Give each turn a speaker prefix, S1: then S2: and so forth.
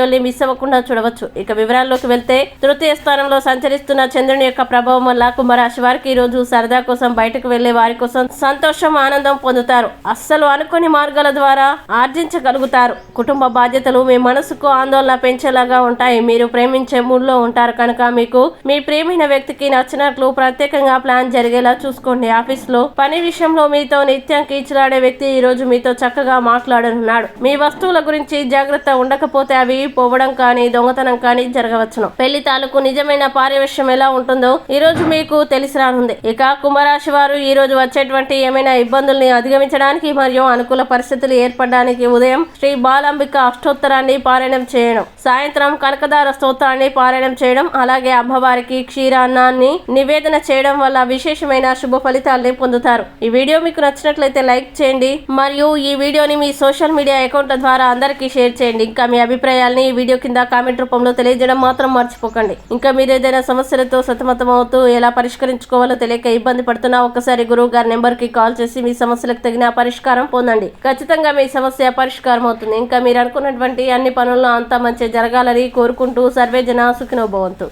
S1: వీడియోని మిస్ అవ్వకుండా చూడవచ్చు. ఇక వివరాల్లోకి వెళ్తే తృతీయ స్థానంలో సంచరిస్తున్న చంద్రుని యొక్క ప్రభావం వల్ల కుంభరాశి వారికి ఈ రోజు సరదా కోసం బయటకు వెళ్ళే వారి కోసం సంతోషం ఆనందం పొందుతారు. అస్సలు అనుకోని మార్గాల ద్వారా ఆర్జించగలుగుతారు. కుటుంబ బాధ్యతలు మీ మనసుకు ఆందోళన పెంచేలాగా ఉంటాయి. మీరు ప్రేమించే మూడ్లో ఉంటారు. కనుక మీకు మీ ప్రేమైన వ్యక్తికి నచ్చినట్లు ప్రత్యేకంగా ప్లాన్ జరిగేలా చూసుకోండి. ఆఫీస్లో పని విషయంలో మీతో నిత్యం కీచులాడే వ్యక్తి ఈ రోజు మీతో చక్కగా మాట్లాడనున్నాడు. మీ వస్తువుల గురించి జాగ్రత్త ఉండకపోతే అవి పోవడం కానీ దొంగతనం కానీ జరగవచ్చును. పెళ్ళి తాలూకు నిజమైన పారివేశ్యం ఎలా ఉంటుందో ఈ రోజు మీకు తెలిసి రానుంది. ఇక కుంభరాశి వారు ఈ రోజు వచ్చేటువంటి ఏమైనా ఇబ్బందుల్ని అధిగమించడానికి మరియు అనుకూల పరిస్థితులు ఏర్పడడానికి ఉదయం శ్రీ బాలాంబిక అష్టోత్తరాన్ని పారాయణం చేయడం సాయంత్రం కనకదార స్తోత్రాన్ని పారాయణం చేయడం అలాగే అమ్మవారికి క్షీరాన్నాన్ని నివేదన చేయడం వల్ల విశేషమైన శుభ ఫలితాలని పొందుతారు. ఈ వీడియో మీకు నచ్చినట్లయితే లైక్ చేయండి మరియు ఈ వీడియోని మీ సోషల్ మీడియా అకౌంట్ల ద్వారా అందరికీ షేర్ చేయండి. ఇంకా మీ అభిప్రాయాల్ని ఈ వీడియో కింద కామెంట్ రూపంలో తెలియజేయడం మాత్రం మర్చిపోకండి. ఇంకా మీరు ఏదైనా సమస్యలతో సతమతం అవుతూ ఎలా పరిష్కరించుకోవాలో తెలియక ఇబ్బంది పడుతున్నా ఒకసారి గురువు గారి నెంబర్కి కాల్ చేసి మీ సమస్యలకు తగిన పరిష్కారం పొందండి. ఖచ్చితంగా మీ సమస్య పరిష్కారం అవుతుంది. ఇంకా మీరు అనుకున్నటువంటి అన్ని పనుల్లో అంతా మంచి జరగాలని కోరుకుంటూ సర్వే జన సుఖినోభవంతు